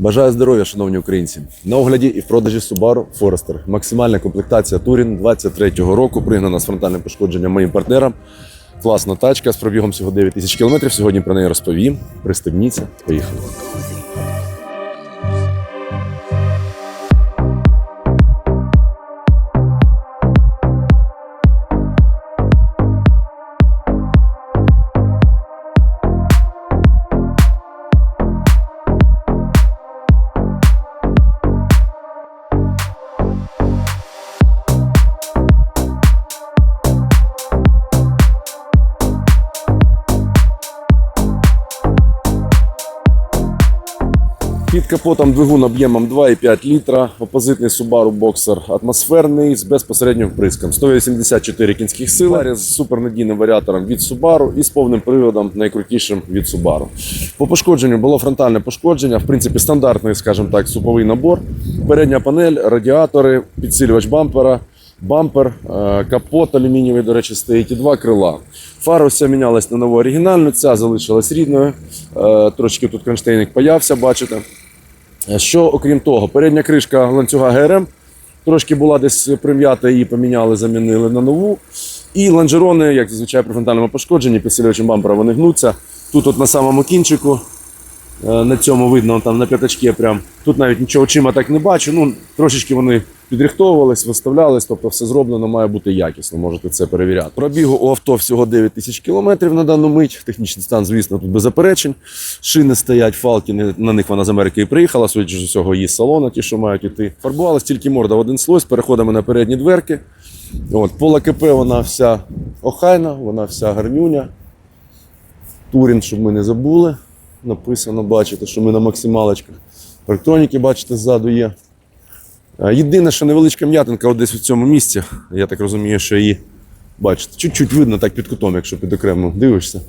Бажаю здоров'я, шановні українці. На огляді і в продажі Subaru Forester. Максимальна комплектація Touring 23-го року, пригнана з фронтальним пошкодженням моїм партнерам. Класна тачка з пробігом всього 9 тисяч кілометрів. Сьогодні про неї розповім. Пристебніться. Поїхали. Капотом двигун об'ємом 2,5 літра, опозитний Subaru Boxer атмосферний з безпосереднім вприском. 184 кінських сил Парі з супернадійним варіатором від Subaru і з повним приводом найкрутішим від Subaru. По пошкодженню було фронтальне пошкодження, в принципі, стандартний, скажімо так, суповий набор. Передня панель, радіатори, підсилювач бампера, бампер, е, капот алюмінієвий, до речі, стоїть і два крила. Фара вся мінялась на нову оригінальну, ця залишилась рідною. Е, Трошки тут кронштейник паявся, бачите. Що окрім того, передня кришка ланцюга ГРМ трошки була десь прим'ята, її поміняли, замінили на нову. І лонжерони, як зазвичай при фронтальному пошкодженні, підсилювачем бампера вони гнуться. Тут от на самому кінчику, на цьому видно, там на п'ятачки прям. Тут навіть нічого очима так не бачу. Ну, трошечки вони підрихтовувались, виставлялись, тобто все зроблено має бути якісно, можете це перевіряти. Пробігу у авто всього 9 тисяч кілометрів на дану мить. Технічний стан, звісно, тут без заперечень. Шини стоять, фалки, на них вона з Америки і приїхала, судячи з усього, її з салону, ті, що мають іти. Фарбувалась тільки морда в один слой з переходами на передні дверки. От, пола КП вона вся охайна, вона вся гарнюня. Турін, щоб ми не забули. Написано, бачите, що ми на максималочках. Парктроніки, бачите, ззаду є. Е, Єдине, що невеличка м'ятинка десь у цьому місці. Я так розумію, що її, бачите, чуть-чуть видно так під кутом, якщо під окремо дивишся.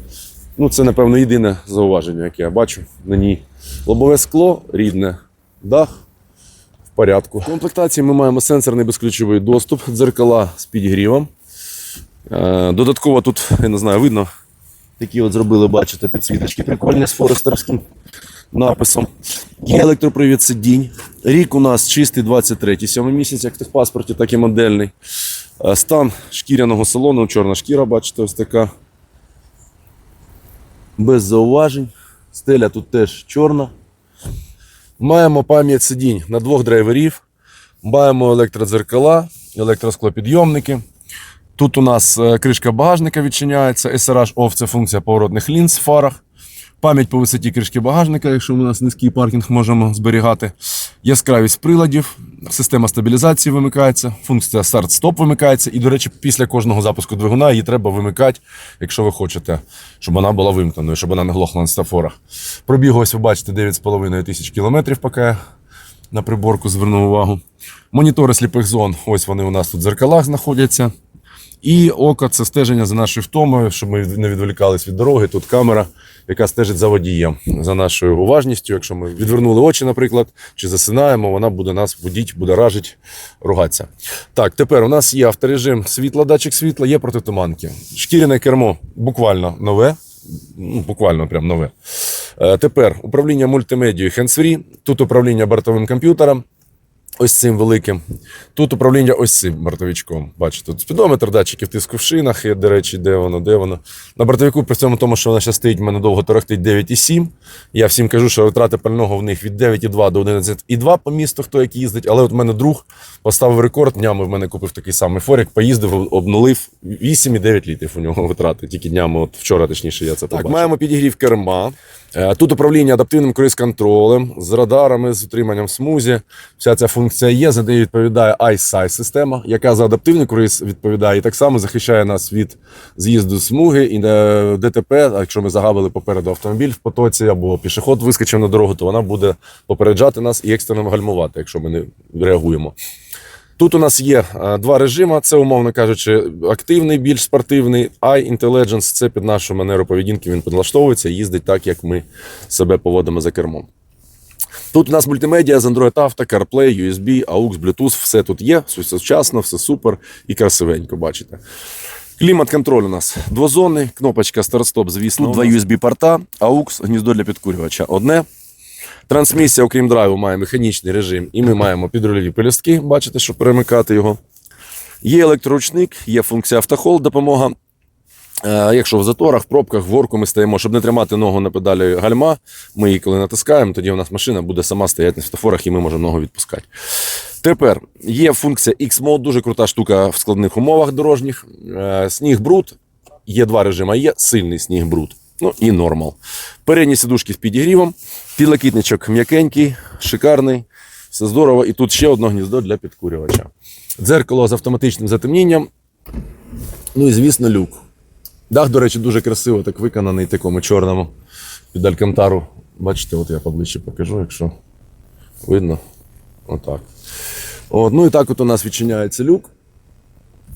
Ну, це, напевно, єдине зауваження, яке я бачу на ній. Лобове скло рідне, дах в порядку. В комплектації ми маємо сенсорний безключовий доступ, дзеркала з підігрівом. Е, Додатково тут, я не знаю, видно, такі от зробили, бачите, підсвіточки прикольні з форестерським написом. Є електропривід сидінь. Рік у нас чистий 23 сьомий місяць, як в техпаспорті, так і модельний. Е, Стан шкіряного салону, чорна шкіра, бачите, ось така. Без зауважень. Стеля тут теж чорна. Маємо пам'ять сидінь на двох драйверів. Маємо електродзеркала, електросклопідйомники. Тут у нас е, кришка багажника відчиняється, SRH OFF – це функція поворотних лінз в фарах. Пам'ять по висоті кришки багажника, якщо у нас низький паркінг, можемо зберігати. Яскравість приладів, система стабілізації вимикається, функція старт-стоп вимикається. І, до речі, після кожного запуску двигуна її треба вимикати, якщо ви хочете, щоб вона була вимкненою, щоб вона не глохла на стафорах. Пробіг, ось ви бачите, 9,5 тисяч кілометрів, поки я на приборку звернув увагу. Монітори сліпих зон, ось вони у нас тут в дзеркалах знаходяться. І око це стеження за нашою втомою, щоб ми не відволікались від дороги. Тут камера, яка стежить за водієм, за нашою уважністю. Якщо ми відвернули очі, наприклад, чи засинаємо, вона буде нас водіть, буде ражить, ругатися. Так, тепер у нас є авторежим світла, датчик світла, є протитуманки. Шкіряне кермо буквально нове. Ну, буквально прям нове. Е, тепер управління мультимедією hands-free, тут управління бортовим комп'ютером, ось цим великим. Тут управління ось цим бортовичком. Бачите, тут спідометр, датчиків тиску в шинах, є, до речі, де воно, де воно. На бортовику, при цьому тому, що вона ще стоїть, в мене довго торохтить 9,7. Я всім кажу, що витрати пального в них від 9,2 до 11,2 по місту, хто як їздить. Але от в мене друг поставив рекорд. Днями в мене купив такий самий форік, поїздив, обнулив 8,9 літрів у нього витрати. Тільки днями, от вчора, точніше, я це побачив. Так, маємо підігрів керма. Е, Тут управління адаптивним круїз-контролем з радарами, з утриманням смузі. Вся ця функція є. За нею відповідає iSight система, яка за адаптивний круїз відповідає і так само захищає нас від з'їзду смуги і е, ДТП. А якщо ми загавили попереду автомобіль в потоці або пішоход вискочив на дорогу, то вона буде попереджати нас і екстрено гальмувати, якщо ми не реагуємо. Тут у нас є е, два режими. Це, умовно кажучи, активний, більш спортивний, I Intelligence це під нашу манеру поведінки. Він підлаштовується, і їздить так, як ми себе поводимо за кермом. Тут у нас мультимедіа з Android Auto, CarPlay, USB, AUX, Bluetooth, все тут є, все сучасно, все супер і красивенько, бачите. Клімат-контроль у нас двозонний, кнопочка старт-стоп, звісно. Тут два USB-порта, AUX, гніздо для підкурювача одне. Трансмісія, окрім драйву, має механічний режим, і ми маємо підрульові пелюстки, бачите, щоб перемикати його. Є електроручник, є функція автохол, допомога. Е, Якщо в заторах, пробках, в горку ми стоїмо, щоб не тримати ногу на педалі гальма, ми її коли натискаємо, тоді у нас машина буде сама стояти на світофорах і ми можемо ногу відпускати. Тепер є функція X-Mode, дуже крута штука в складних умовах дорожніх. Е, Сніг бруд, є два режими, є сильний сніг бруд. Ну і нормал. Передні сидушки з підігрівом, підлокітничок м'якенький, шикарний, все здорово. І тут ще одне гніздо для підкурювача. Дзеркало з автоматичним затемнінням. Ну і звісно, люк. Дах, до речі, дуже красиво так виконаний, такому чорному під алькантару. Бачите, от я поближче покажу, якщо видно. Отак. От, ну і так от у нас відчиняється люк.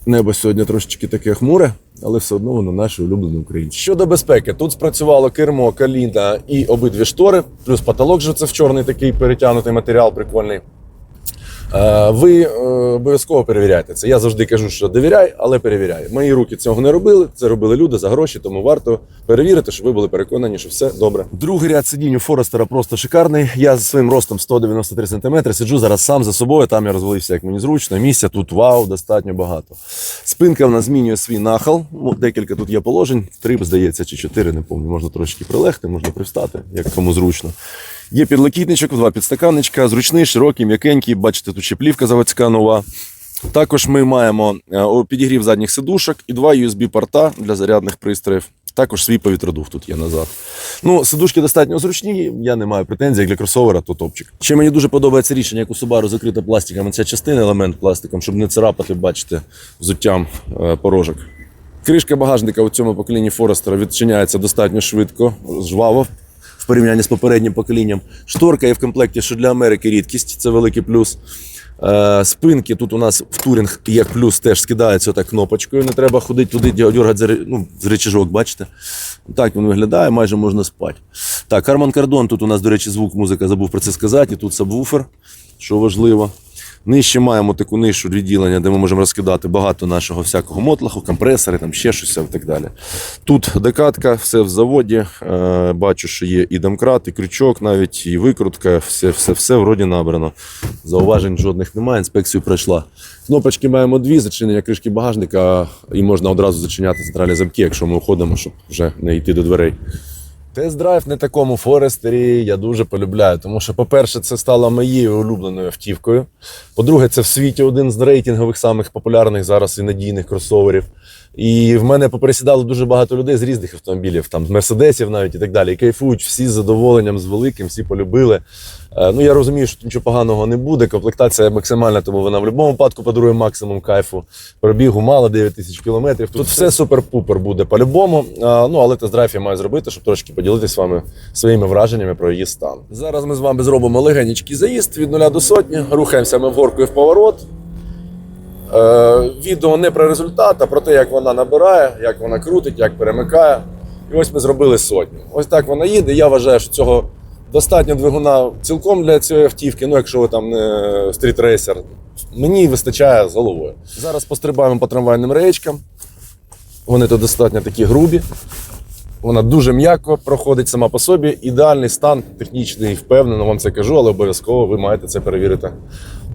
Небо сьогодні трошечки таке хмуре, але все одно воно наше улюблене українське. Щодо безпеки, тут спрацювало кермо, каліна і обидві штори, плюс потолок же це в чорний такий перетягнутий матеріал прикольний. Е, Ви е, обов'язково перевіряйте це. Я завжди кажу, що довіряй, але перевіряй. Мої руки цього не робили. Це робили люди за гроші, тому варто перевірити, щоб ви були переконані, що все добре. Другий ряд сидінь у Форестера просто шикарний. Я з своїм ростом 193 см сиджу зараз сам за собою. Там я розвалився як мені зручно. Місця тут вау, достатньо багато. Спинка в нас змінює свій нахил. Ну, декілька тут є положень. Три, здається, чи чотири, не пам'ятаю. Можна трошки прилегти, можна привстати, як кому зручно. Є підлокітничок, два підстаканничка, зручний, широкий, м'якенький. Бачите, тут ще плівка заводська нова. Також ми маємо е, підігрів задніх сидушок і два USB-порта для зарядних пристроїв. Також свій повітродув тут є назад. Ну, сидушки достатньо зручні, я не маю претензій, як для кросовера, то топчик. Ще мені дуже подобається рішення, як у Subaru закрита пластиком ця частина, елемент пластиком, щоб не царапати, бачите, взуттям е, порожок. Кришка багажника у цьому поколінні Форестера відчиняється достатньо швидко, жваво в порівнянні з попереднім поколінням. Шторка є в комплекті, що для Америки рідкість, це великий плюс. Е, спинки тут у нас в турінг як плюс теж скидається так кнопочкою. Не треба ходити туди, дергати ну, з речіжок, бачите? Так він виглядає, майже можна спати. Так, карман кардон, тут у нас, до речі, звук, музика, забув про це сказати. І тут сабвуфер, що важливо. Нижче маємо таку нишу відділення, де ми можемо розкидати багато нашого всякого мотлаху, компресори, там ще щось і так далі. Тут декатка, все в заводі. Е, бачу, що є і домкрат, і крючок, навіть і викрутка, все, все, все вроді набрано. Зауважень жодних немає, інспекцію пройшла. Кнопочки маємо дві, зачинення кришки багажника, і можна одразу зачиняти центральні замки, якщо ми уходимо, щоб вже не йти до дверей. Тест-драйв на такому Форестері я дуже полюбляю, тому що, по-перше, це стало моєю улюбленою автівкою. По-друге, це в світі один з рейтингових самих популярних зараз і надійних кросоверів. І в мене попересідало дуже багато людей з різних автомобілів, там з мерседесів навіть і так далі. І кайфують всі з задоволенням, з великим, всі полюбили. Е, Ну я розумію, що нічого поганого не буде. Комплектація максимальна, тому вона в будь-якому випадку подарує максимум кайфу. Пробігу мало 9 тисяч кілометрів. Тут все супер-пупер буде по-любому. А, Ну але тест-драйв я маю зробити, щоб трошки поділитися з вами своїми враженнями про її стан. Зараз ми з вами зробимо легенький заїзд від 0 до сотні. Рухаємося ми вгорку і в поворот. Е, відео не про результат, а про те, як вона набирає, як вона крутить, як перемикає. І ось ми зробили сотню. Ось так вона їде. Я вважаю, що цього достатньо двигуна цілком для цієї автівки. Ну, якщо ви там не стрітрейсер, мені вистачає з головою. Зараз пострибаємо по трамвайним реєчкам. Вони тут достатньо такі грубі. Вона дуже м'яко проходить сама по собі.Ідеальний стан, технічний, впевнено вам це кажу, але обов'язково ви маєте це перевірити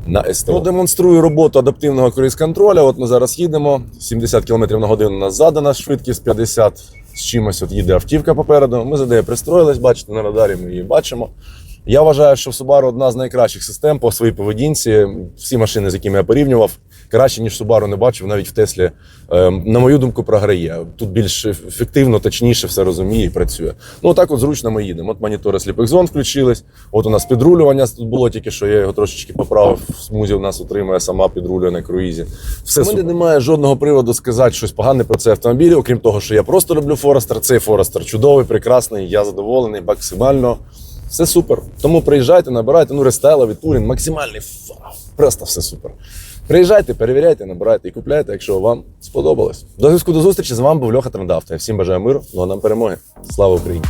на СТО. Продемонструю роботу адаптивного круїз-контроля. От ми зараз їдемо. 70 км на годину нас задана швидкість, 50 з чимось от їде автівка попереду. Ми за нею пристроїлись, бачите, на радарі ми її бачимо. Я вважаю, що в Subaru одна з найкращих систем по своїй поведінці. Всі машини, з якими я порівнював, краще, ніж Subaru не бачив, навіть в Теслі, е, на мою думку, програє. Тут більш ефективно, точніше все розуміє і працює. Ну, так от зручно ми їдемо. От монітори сліпих зон включились. От у нас підрулювання тут було тільки що я його трошечки поправив. В смузі у нас утримує сама підрулює на круїзі. Все У мене немає жодного приводу сказати щось погане про цей автомобіль, окрім того, що я просто люблю Форестер. Цей Форестер чудовий, прекрасний, я задоволений, максимально. Все супер. Тому приїжджайте, набирайте, ну рестайловий турінг, максимальний фа, просто все супер. Приїжджайте, перевіряйте, набирайте і купляйте, якщо вам сподобалось. До зв'язку до зустрічі з вами був Льоха Трендавто. Я всім бажаю миру, ну а нам перемоги. Слава Україні!